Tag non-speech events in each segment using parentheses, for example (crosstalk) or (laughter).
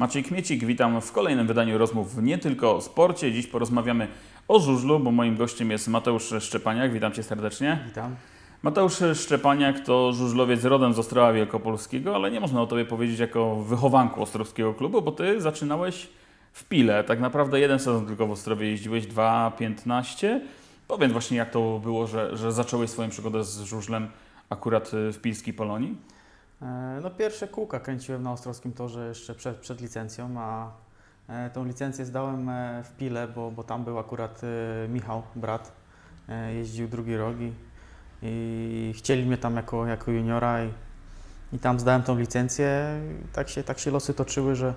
Maciej Kmiecik, witam w kolejnym wydaniu rozmów nie tylko o sporcie. Dziś porozmawiamy o żużlu, bo moim gościem jest Mateusz Szczepaniak. Witam Cię serdecznie. Witam. Mateusz Szczepaniak to żużlowiec rodem z Ostrowa Wielkopolskiego, ale nie można o Tobie powiedzieć jako wychowanku Ostrowskiego Klubu, bo Ty zaczynałeś w Pile. Tak naprawdę jeden sezon tylko w Ostrowie jeździłeś, 2-15. Powiedz właśnie jak to było, że, że zacząłeś swoją przygodę z żużlem akurat w Pilskiej Polonii? E, No pierwsze kółka kręciłem na Ostrowskim Torze jeszcze przed, przed licencją, a e, tą licencję zdałem e, w Pile, bo, bo tam był akurat Michał, brat, jeździł drugi rok i, chcieli mnie tam jako, jako juniora i, i tam zdałem tą licencję. Tak się, tak się losy toczyły, że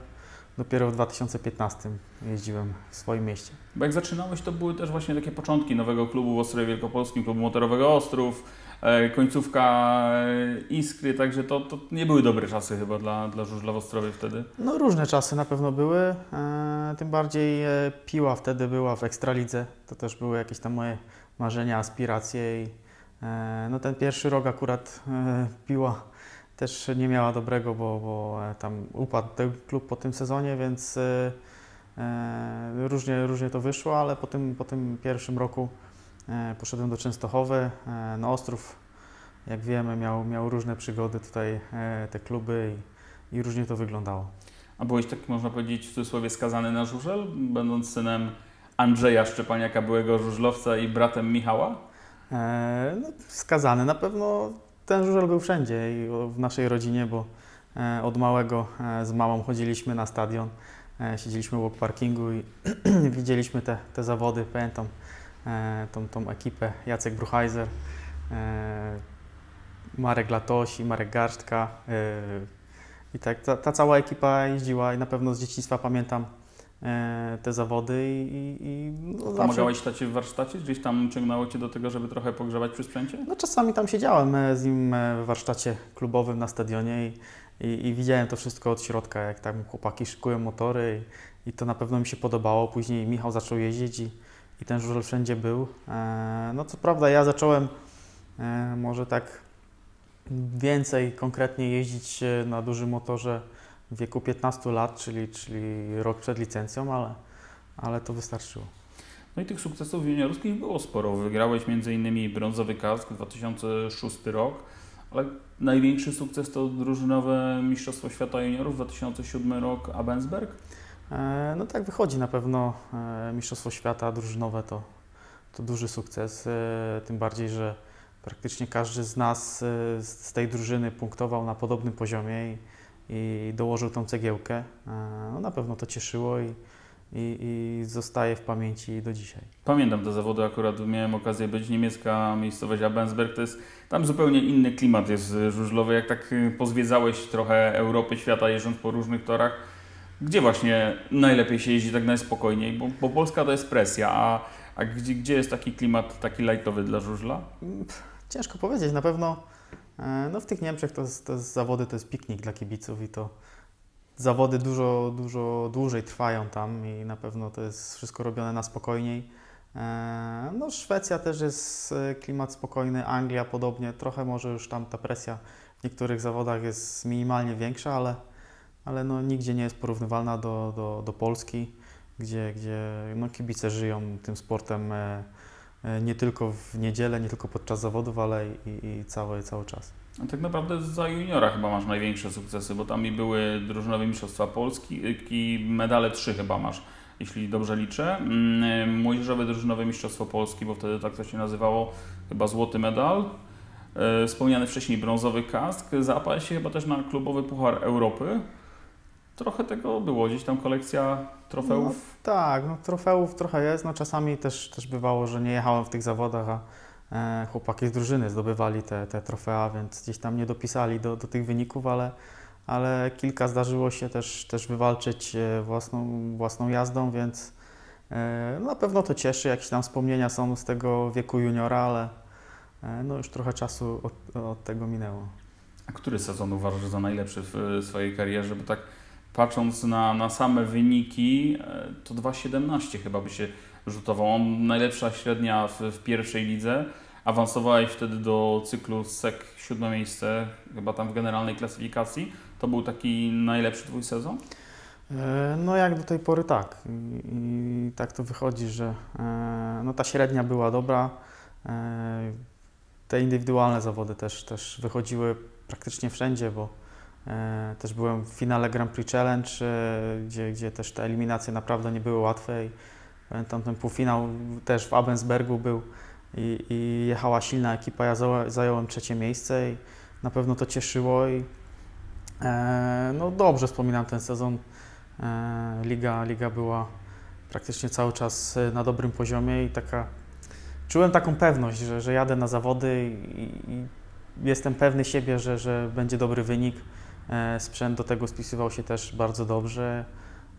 dopiero w 2015 jeździłem w swoim mieście. Bo jak zaczynałeś, to były też właśnie takie początki nowego klubu w Ostrowie Wielkopolskim, klubu motorowego Ostrów, końcówka e, Iskry, także to, to nie były dobre czasy chyba dla, dla żużla w Ostrowie wtedy. No różne czasy na pewno były, e, tym bardziej e, piła wtedy była w Ekstralidze, to też były jakieś tam moje marzenia, aspiracje i e, no ten pierwszy rok akurat e, piła też nie miała dobrego, bo, bo e, tam upadł ten klub po tym sezonie, więc e, e, różnie, różnie to wyszło, ale po tym, po tym pierwszym roku e, poszedłem do Częstochowy, e, no Ostrów jak wiemy miał, miał różne przygody tutaj e, te kluby i, i różnie to wyglądało. A byłeś tak, można powiedzieć, w cudzysłowie skazany na żużel, będąc synem Andrzeja Szczepaniaka, byłego żużlowca i bratem Michała? E, no, skazany na pewno ten żużel był wszędzie i w naszej rodzinie, bo e, od małego e, z mamą chodziliśmy na stadion, e, siedzieliśmy obok parkingu i (clears throat) widzieliśmy te, te zawody. Pamiętam e, tą, tą ekipę Jacek Bruchheiser, e, Marek Latosi, Marek Garstka e, i tak ta, ta cała ekipa jeździła i na pewno z dzieciństwa pamiętam e, te zawody i, i, i no, zawsze- Pomagałeś tacie w warsztacie? Gdzieś tam ciągnęło Cię do tego, żeby trochę pogrzebać przy sprzęcie? No czasami tam siedziałem e, z nim e, w warsztacie klubowym na stadionie i, i, i widziałem to wszystko od środka, jak tam chłopaki szykują motory i, i to na pewno mi się podobało. Później Michał zaczął jeździć i, i ten żużel wszędzie był. E, no co prawda ja zacząłem e, może tak więcej konkretnie jeździć e, na dużym motorze w wieku 15 lat, czyli, czyli rok przed licencją, ale, ale to wystarczyło. No i tych sukcesów juniorskich było sporo. Wygrałeś m.in. brązowy kask 2006 rok, ale największy sukces to drużynowe Mistrzostwo Świata Juniorów 2007 rok Abensberg. E, No tak wychodzi na pewno e, Mistrzostwo Świata drużynowe to, to duży sukces, e, tym bardziej, że praktycznie każdy z nas z tej drużyny punktował na podobnym poziomie i, i dołożył tą cegiełkę. No na pewno to cieszyło i, i, i zostaje w pamięci do dzisiaj. Pamiętam te zawody, akurat miałem okazję być. Niemiecka miejscowość Abensberg to jest tam zupełnie inny klimat jest żużlowy. Jak tak pozwiedzałeś trochę Europy, świata, jeżdżąc po różnych torach, gdzie właśnie najlepiej się jeździ tak najspokojniej? Bo, bo Polska to jest presja, a, a gdzie, gdzie jest taki klimat taki lightowy dla żużla? Ciężko powiedzieć, na pewno e, no w tych Niemczech to, to zawody, to jest piknik dla kibiców i to zawody dużo, dużo dłużej trwają tam i na pewno to jest wszystko robione na spokojniej. E, No Szwecja też jest e, klimat spokojny, Anglia podobnie, trochę może już tam ta presja w niektórych zawodach jest minimalnie większa, ale, ale no nigdzie nie jest porównywalna do, do, do Polski, gdzie, gdzie no kibice żyją tym sportem e, e, nie tylko w niedzielę, nie tylko podczas zawodów, ale i, i cały, cały czas. A tak naprawdę za juniora chyba masz największe sukcesy, bo tam i były drużynowe mistrzostwa Polski i medale trzy chyba masz, jeśli dobrze liczę. Mm, Młodzieżowe drużynowe mistrzostwo Polski, bo wtedy tak to się nazywało, chyba złoty medal. E, Wspomniany wcześniej brązowy kask. Załapałeś się chyba też na klubowy Puchar Europy. Trochę tego było, gdzieś tam kolekcja trofeów. Tak, no trofeów trochę jest, no czasami też, też bywało, że nie jechałem w tych zawodach, a e, chłopaki z drużyny zdobywali te, te trofea, więc gdzieś tam nie dopisali do, do tych wyników, ale, ale kilka zdarzyło się też, też wywalczyć e, własną, własną jazdą, więc e, no na pewno to cieszy, jakieś tam wspomnienia są z tego wieku juniora, ale e, no już trochę czasu od, od tego minęło. A który sezon uważasz za najlepszy w swojej karierze? Bo tak patrząc na, na same wyniki, e, to 2,17 chyba by się rzutował. On najlepsza średnia w, w pierwszej lidze. Awansowałeś wtedy do cyklu SEC siódme miejsce, chyba tam w generalnej klasyfikacji. To był taki najlepszy twój sezon? E, No jak do tej pory tak. I, i tak to wychodzi, że e, no ta średnia była dobra. Te indywidualne zawody też, też wychodziły praktycznie wszędzie, bo też byłem w finale Grand Prix Challenge, e, gdzie, gdzie też te eliminacje naprawdę nie były łatwe. I pamiętam ten półfinał też w Abensbergu był i, i jechała silna ekipa. Ja zająłem trzecie miejsce i na pewno to cieszyło. I, e, no dobrze wspominam ten sezon. E, Liga, liga była praktycznie cały czas e, na dobrym poziomie i taka czułem taką pewność, że, że jadę na zawody i, i jestem pewny siebie, że, że będzie dobry wynik. E, Sprzęt do tego spisywał się też bardzo dobrze.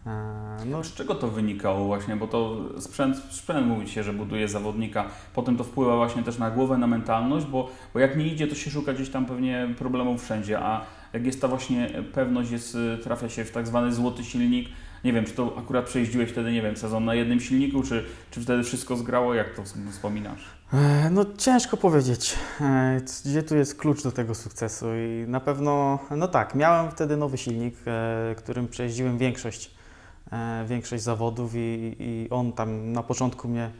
E, No, Z czego to wynikało właśnie, bo to sprzęt, sprzęt mówi się, że buduje zawodnika, potem to wpływa właśnie też na głowę, na mentalność, bo, bo jak nie idzie, to się szuka gdzieś tam pewnie problemów wszędzie, a jak jest ta właśnie pewność, jest, y, trafia się w tak zwany złoty silnik, nie wiem, czy to akurat przejeździłeś wtedy, nie wiem, sezon na jednym silniku, czy, czy wtedy wszystko zgrało, jak to ws- wspominasz? E, No ciężko powiedzieć, e, gdzie tu jest klucz do tego sukcesu i na pewno, no tak, miałem wtedy nowy silnik, e, którym przejeździłem większość, większość zawodów i, i on tam na początku mnie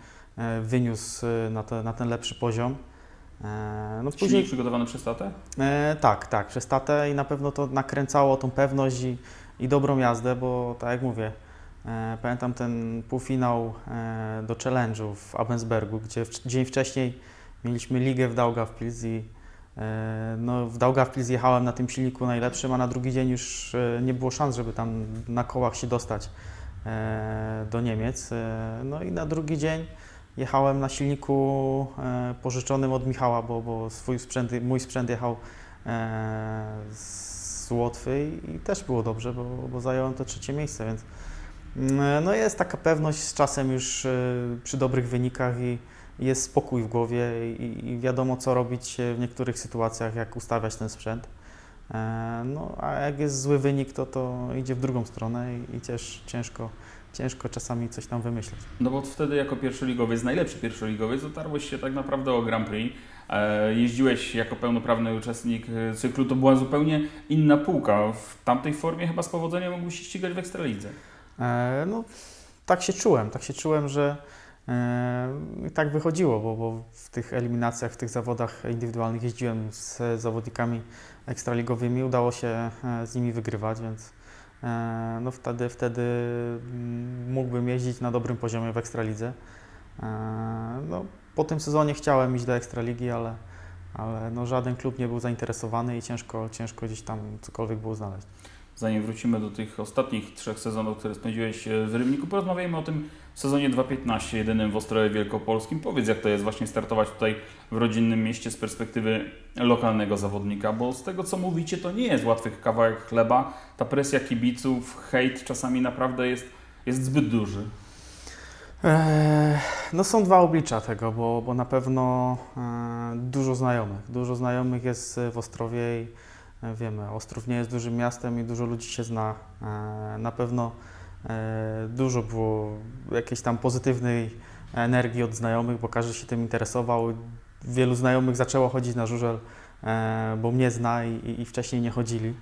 wyniósł na, te, na ten lepszy poziom. No Silnik później, przygotowany przez tatę? e, tak, tak, przez tatę i na pewno to nakręcało tą pewność i, i dobrą jazdę, bo tak jak mówię, E, Pamiętam ten półfinał e, do challenge'u w Abensbergu, gdzie w, dzień wcześniej mieliśmy ligę w Daugavpils i e, no, w Daugavpils jechałem na tym silniku najlepszym, a na drugi dzień już e, nie było szans, żeby tam na kołach się dostać e, do Niemiec. E, No i na drugi dzień jechałem na silniku e, pożyczonym od Michała, bo, bo swój sprzęt, mój sprzęt jechał e, z Łotwy i, też było dobrze, bo, bo zająłem to trzecie miejsce, więc Mm, no jest taka pewność z czasem już y, przy dobrych wynikach i jest spokój w głowie i, i wiadomo co robić w niektórych sytuacjach, jak ustawiać ten sprzęt. E, No a jak jest zły wynik, to to idzie w drugą stronę i, i cięż, ciężko, ciężko czasami coś tam wymyśleć. No bo wtedy jako pierwszoligowiec, najlepszy pierwszoligowiec, dotarłeś się tak naprawdę o Grand Prix. E, jeździłeś jako pełnoprawny uczestnik cyklu, to była zupełnie inna półka. W tamtej formie chyba z powodzeniem mógłbyś się ścigać w Ekstralidze. E, No, tak się czułem, tak się czułem, że e, tak wychodziło, bo, bo w tych eliminacjach, w tych zawodach indywidualnych jeździłem z zawodnikami ekstraligowymi, udało się e, z nimi wygrywać, więc no wtedy, wtedy mm, mógłbym jeździć na dobrym poziomie w ekstralidze. E, No, po tym sezonie chciałem iść do ekstraligi, ale, ale no, żaden klub nie był zainteresowany i ciężko, ciężko gdzieś tam cokolwiek było znaleźć. Zanim wrócimy do tych ostatnich trzech sezonów, które spędziłeś e, w Rybniku, porozmawiajmy o tym sezonie 2.15, jedynym w Ostrowie Wielkopolskim. Powiedz, jak to jest właśnie startować tutaj w rodzinnym mieście z perspektywy lokalnego zawodnika, bo z tego, co mówicie, to nie jest łatwy kawałek chleba. Ta presja kibiców, hejt czasami naprawdę jest, jest zbyt duży. Eee, No są dwa oblicza tego, bo, bo na pewno e, dużo znajomych. Dużo znajomych jest w Ostrowie i e, wiemy, Ostrów nie jest dużym miastem i dużo ludzi się zna. E, Na pewno e, dużo było jakiejś tam pozytywnej energii od znajomych, bo każdy się tym interesował. Wielu znajomych zaczęło chodzić na żużel, e, bo mnie zna i, i- wcześniej nie chodzili.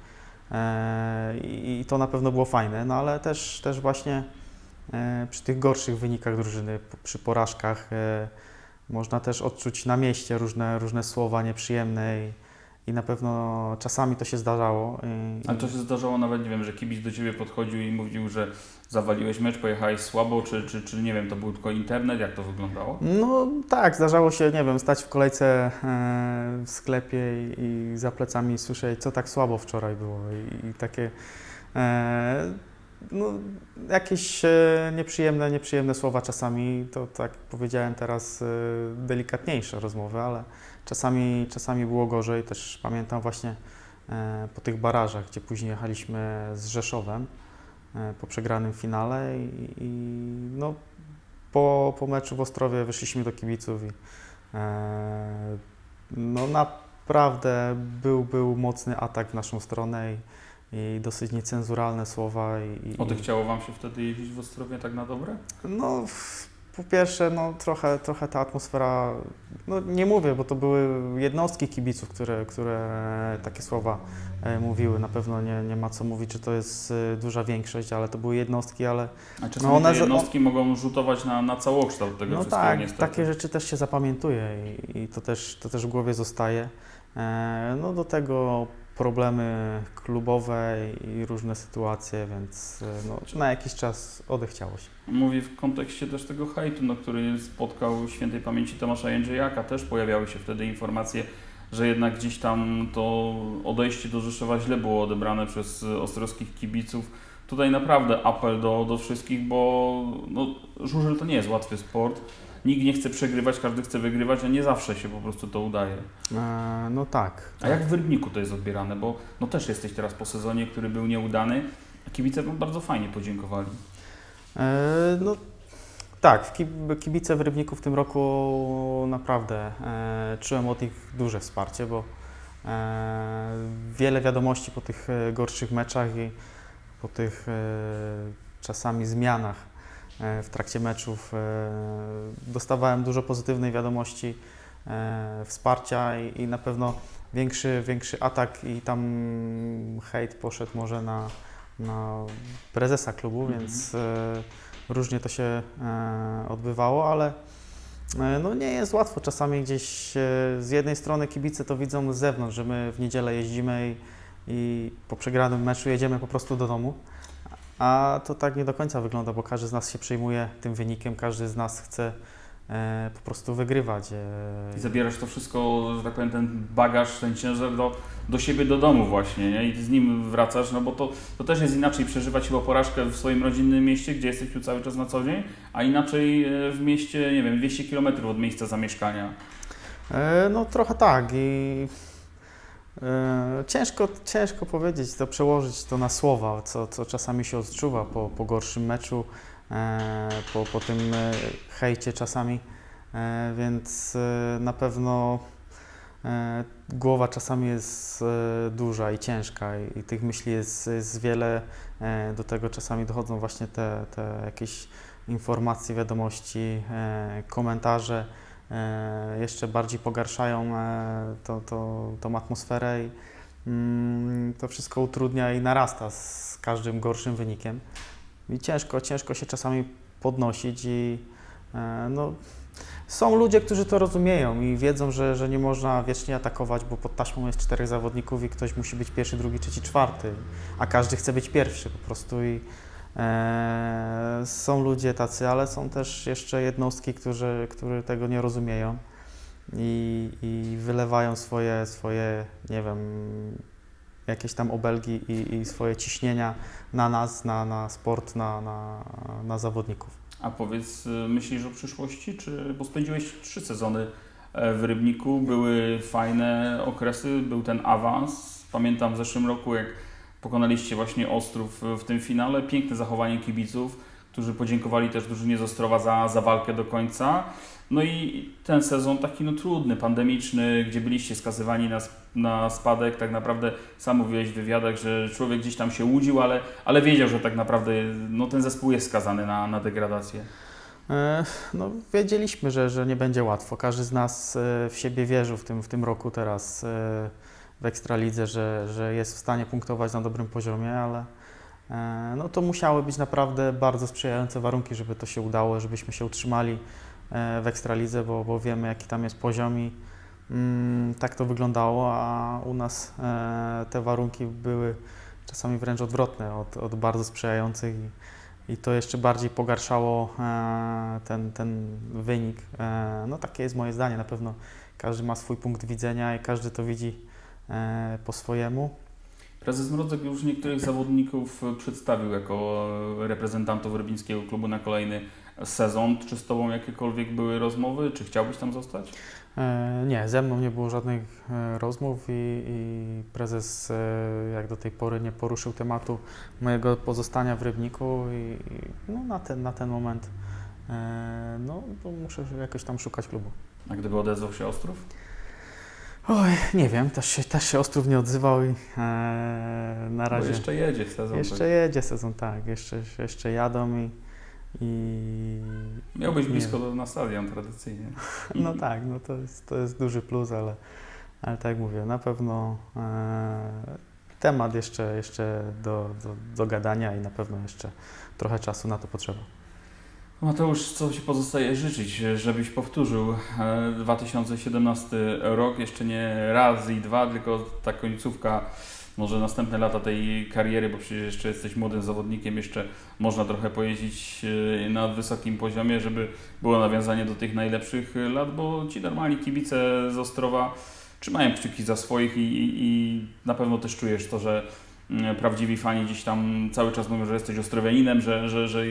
I to na pewno było fajne, no ale też, też właśnie przy tych gorszych wynikach drużyny, przy porażkach, można też odczuć na mieście różne, różne słowa nieprzyjemne i, i na pewno czasami to się zdarzało. Ale to się zdarzało nawet, nie wiem, że kibic do Ciebie podchodził i mówił, że zawaliłeś mecz, pojechałeś słabo, czy, czy, czy nie wiem, to był tylko internet, jak to wyglądało? No tak, zdarzało się, nie wiem, stać w kolejce e, w sklepie i, i za plecami słyszeć, co tak słabo wczoraj było i, i takie e, no, jakieś e, nieprzyjemne, nieprzyjemne słowa czasami, to tak powiedziałem teraz, e, delikatniejsze rozmowy, ale czasami, czasami było gorzej. Też pamiętam właśnie e, po tych barażach, gdzie później jechaliśmy z Rzeszowem po przegranym finale i, i no, po, po meczu w Ostrowie wyszliśmy do kibiców i no naprawdę był, był mocny atak w naszą stronę i, i dosyć niecenzuralne słowa. I, i, Odechciało Wam się wtedy jeździć w Ostrowie tak na dobre? no, po pierwsze, no trochę, trochę ta atmosfera, no nie mówię, bo to były jednostki kibiców, które, które takie słowa e, mówiły. Na pewno nie, nie ma co mówić, że to jest e, duża większość, ale to były jednostki, ale A czasami No one jednostki mogą rzutować na, na całokształt tego no wszystkiego tak, niestety. takie rzeczy też się zapamiętuje i, i to, też, to też w głowie zostaje. E, no do tego problemy klubowe i różne sytuacje, więc e, no, na jakiś czas odechciało się. Mówię w kontekście też tego hejtu, no, który spotkał świętej pamięci Tomasza Jędrzejaka. Też pojawiały się wtedy informacje, że jednak gdzieś tam to odejście do Rzeszowa źle było odebrane przez ostrowskich kibiców. Tutaj naprawdę apel do, do wszystkich, bo no, żużel to nie jest łatwy sport. Nikt nie chce przegrywać, każdy chce wygrywać, a nie zawsze się po prostu to udaje. E, no tak. A jak w Rybniku to jest odbierane? Bo no, też jesteś teraz po sezonie, który był nieudany, a kibice wam bardzo fajnie podziękowali. E, No tak, kibice w Rybniku w tym roku naprawdę e, czułem od nich duże wsparcie, bo e, wiele wiadomości po tych e, gorszych meczach i po tych e, czasami zmianach w trakcie meczów e, dostawałem dużo pozytywnej wiadomości, e, wsparcia i, i na pewno większy, większy atak i tam hejt poszedł może na, na prezesa klubu, Mhm. więc e, różnie to się e, odbywało, ale e, no nie jest łatwo. Czasami gdzieś e, z jednej strony kibice to widzą z zewnątrz, że my w niedzielę jeździmy i, i po przegranym meczu jedziemy po prostu do domu. A to tak nie do końca wygląda, bo każdy z nas się przejmuje tym wynikiem, każdy z nas chce e, po prostu wygrywać. E, I zabierasz to wszystko, że tak powiem, ten bagaż, ten ciężar do, do siebie, do domu właśnie, nie? I z nim wracasz, no bo to, to też jest inaczej przeżywać chyba porażkę w swoim rodzinnym mieście, gdzie jesteś tu cały czas na co dzień, a inaczej e, w mieście, nie wiem, 200 km od miejsca zamieszkania. E, No trochę tak i ciężko, ciężko powiedzieć, to przełożyć to na słowa, co, co czasami się odczuwa po, po gorszym meczu, e, po, po tym e, hejcie czasami, e, więc e, na pewno e, głowa czasami jest e, duża i ciężka i, tych myśli jest, jest wiele, e, do tego czasami dochodzą właśnie te, te jakieś informacje, wiadomości, e, komentarze, e, jeszcze bardziej pogarszają e, to, to, tą atmosferę i mm, to wszystko utrudnia i narasta z każdym gorszym wynikiem. I ciężko, ciężko się czasami podnosić i e, no, są ludzie, którzy to rozumieją i wiedzą, że, że nie można wiecznie atakować, bo pod taśmą jest czterech zawodników i ktoś musi być pierwszy, drugi, trzeci, czwarty, a każdy chce być pierwszy po prostu i e, są ludzie tacy, ale są też jeszcze jednostki, którzy, którzy tego nie rozumieją i, i wylewają swoje, swoje, nie wiem, jakieś tam obelgi i, i swoje ciśnienia na nas, na, na sport, na, na, na zawodników. A powiedz, y, myślisz o przyszłości, czy, bo spędziłeś trzy sezony e, w Rybniku, były fajne okresy, był ten awans. Pamiętam w zeszłym roku, jak pokonaliście właśnie Ostrów w tym finale, piękne zachowanie kibiców, którzy podziękowali też drużynie z Ostrowa za, za walkę do końca. No i ten sezon taki no trudny, pandemiczny, gdzie byliście skazywani na, na spadek, tak naprawdę sam mówiłeś w wywiadach, że człowiek gdzieś tam się łudził, ale, ale wiedział, że tak naprawdę no, ten zespół jest skazany na, na degradację. E, No, wiedzieliśmy, że, że nie będzie łatwo. Każdy z nas e, w siebie wierzył w tym, w tym roku teraz e, w Ekstralidze, że, że jest w stanie punktować na dobrym poziomie, ale e, no, to musiały być naprawdę bardzo sprzyjające warunki, żeby to się udało, żebyśmy się utrzymali e, w Ekstralidze, bo, bo wiemy jaki tam jest poziom i mm, tak to wyglądało, a u nas e, te warunki były czasami wręcz odwrotne od, od bardzo sprzyjających i, i to jeszcze bardziej pogarszało e, ten, ten wynik. E, no takie jest moje zdanie, na pewno każdy ma swój punkt widzenia i każdy to widzi po swojemu. Prezes Mrodzek już niektórych zawodników przedstawił jako reprezentantów rybnickiego klubu na kolejny sezon. Czy z Tobą jakiekolwiek były rozmowy? Czy chciałbyś tam zostać? E, Nie, ze mną nie było żadnych e, rozmów i, i prezes e, jak do tej pory nie poruszył tematu mojego pozostania w Rybniku i i, no, na, ten, na ten moment e, no, to muszę jakoś tam szukać klubu. A gdyby odezwał się Ostrów? Oj, nie wiem, też się, też się Ostrów nie odzywał i e, na Bo razie... jeszcze jedzie sezon. Jeszcze jedzie sezon, tak, jeszcze, jeszcze jadą i I Miałbyś Nie. blisko do, na stadion tradycyjnie. (laughs) no tak, no to jest, to jest duży plus, ale, ale tak jak mówię, na pewno e, temat jeszcze, jeszcze do, do, do gadania i na pewno jeszcze trochę czasu na to potrzeba. Mateusz, co Ci pozostaje życzyć, żebyś powtórzył e, 2017 rok, jeszcze nie raz i dwa, tylko ta końcówka, może następne lata tej kariery, bo przecież jeszcze jesteś młodym zawodnikiem, jeszcze można trochę pojeździć e, na wysokim poziomie, żeby było nawiązanie do tych najlepszych lat, bo Ci normalni kibice z Ostrowa trzymają kciuki za swoich i, i, i na pewno też czujesz to, że prawdziwi fani gdzieś tam cały czas mówią, że jesteś ostrowianinem, że, że, że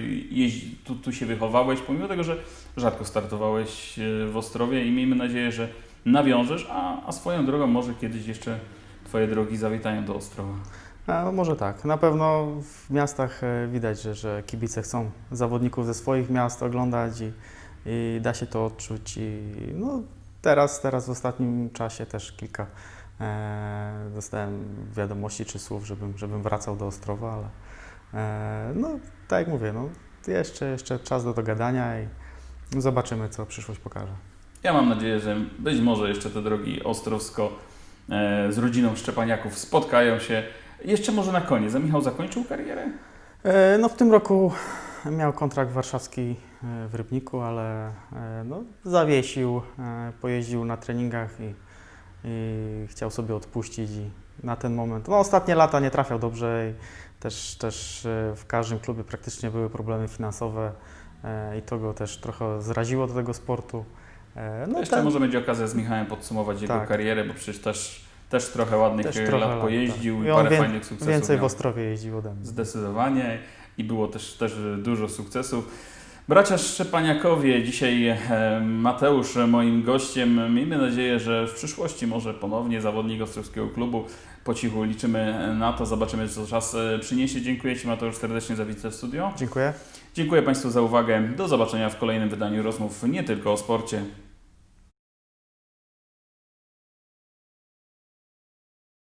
tu, tu się wychowałeś, pomimo tego, że rzadko startowałeś e, w Ostrowie i miejmy nadzieję, że nawiążesz, a, a swoją drogą może kiedyś jeszcze Twoje drogi zawitają do Ostrowa. No może tak. Na pewno w miastach e, widać, że, że kibice chcą zawodników ze swoich miast oglądać i, i da się to odczuć. I no, teraz, teraz w ostatnim czasie też kilka e, dostałem wiadomości czy słów, żebym, żebym wracał do Ostrowa, ale e, no tak jak mówię, no, jeszcze, jeszcze czas do dogadania i zobaczymy, co przyszłość pokaże. Ja mam nadzieję, że być może jeszcze te drogi Ostrowsko e, z rodziną Szczepaniaków spotkają się. Jeszcze może na koniec, a Michał zakończył karierę? E, No w tym roku miał kontrakt warszawski e, w Rybniku, ale e, no, zawiesił, e, pojeździł na treningach i, i chciał sobie odpuścić i na ten moment, no ostatnie lata nie trafiał dobrze i też, też e, w każdym klubie praktycznie były problemy finansowe e, i to go też trochę zraziło do tego sportu. No jeszcze ten- może będzie okazja z Michałem podsumować jego Tak. karierę, bo przecież też, też trochę ładnych Też trochę lat pojeździł tak. i I parę wie- fajnych sukcesów więcej w miał. Ostrowie jeździł ode mnie. Zdecydowanie i było też, też dużo sukcesów. Bracia Szczepaniakowie, dzisiaj e, Mateusz moim gościem. Miejmy nadzieję, że w przyszłości może ponownie zawodnik Ostrowskiego Klubu. Po cichu liczymy na to, zobaczymy co czas e, przyniesie. Dziękuję Ci Mateusz serdecznie za wizytę w studio. Dziękuję. Dziękuję Państwu za uwagę. Do zobaczenia w kolejnym wydaniu rozmów nie tylko o sporcie.